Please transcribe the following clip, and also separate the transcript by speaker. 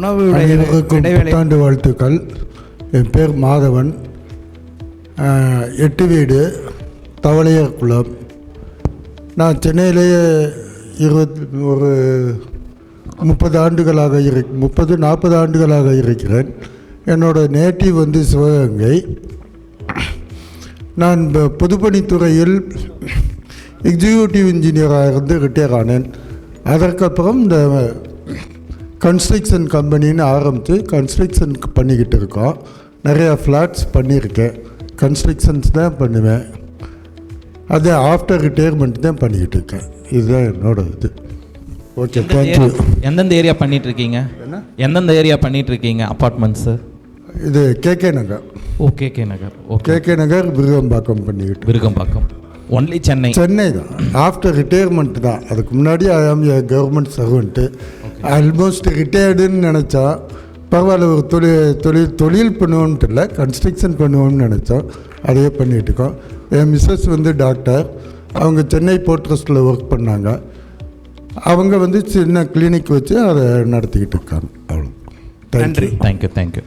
Speaker 1: உணவு
Speaker 2: புத்தாண்டு வாழ்த்துக்கள். என் பேர் மாதவன். எட்டு வீடு தவளையர் குளம். நான் சென்னையிலேயே இருபத்தி ஒரு முப்பது ஆண்டுகளாக இரு முப்பது நாற்பது ஆண்டுகளாக இருக்கிறேன். என்னோட நேட்டிவ் வந்து சிவகங்கை. நான் ப- பொதுப்பணித்துறையில் எக்ஸிக்யூட்டிவ் இன்ஜினியராக இருந்து ரிட்டையர் ஆனேன். அதற்கப்புறம் இந்த கன்ஸ்ட்ரக்ஷன் கம்பெனின்னு ஆரம்பித்து கன்ஸ்ட்ரக்ஷன் பண்ணிக்கிட்டு இருக்கோம். நிறையா ஃப்ளாட்ஸ் பண்ணியிருக்கேன். கன்ஸ்ட்ரக்ஷன்ஸ் தான் பண்ணுவேன். அது ஆஃப்டர் ரிட்டையர்மெண்ட் தான் பண்ணிக்கிட்டு இருக்கேன். இதுதான் என்னோட இது. ஓகே தேங்க்யூ
Speaker 3: எந்தெந்த ஏரியா பண்ணிட்டு இருக்கீங்க எந்தெந்த ஏரியா பண்ணிட்டு இருக்கீங்க அப்பார்ட்மெண்ட்ஸு
Speaker 2: இது கேகே நகர்.
Speaker 3: ஓ கேகே நகர். ஓகே
Speaker 2: கேகே நகர் விருகம்பாக்கம் பண்ணிக்கிட்டு
Speaker 3: விருகம்பாக்கம். ஒன்லி சென்னை
Speaker 2: சென்னை தான். ஆஃப்டர் ரிட்டையர்மெண்ட் தான். அதுக்கு முன்னாடி I am a government servant almost ரிட்டையர்டுன்னு நினச்சா பரவாயில்ல ஒரு தொழில் தொழில் தொழில் பண்ணுவோன்ட்டு இல்லை கன்ஸ்ட்ரக்ஷன் பண்ணுவோம்னு நினச்சோம் அதையே பண்ணிகிட்டு இருக்கோம். என் மிஸ்ஸஸ் வந்து டாக்டர் அவங்க சென்னை போர்ட் ட்ரஸ்ட்டில் ஒர்க் பண்ணாங்க. அவங்க வந்து சின்ன கிளினிக் வச்சு அதை நடத்திக்கிட்டு இருக்காங்க. அவ்வளோ
Speaker 1: நன்றி.
Speaker 3: Thank you thank you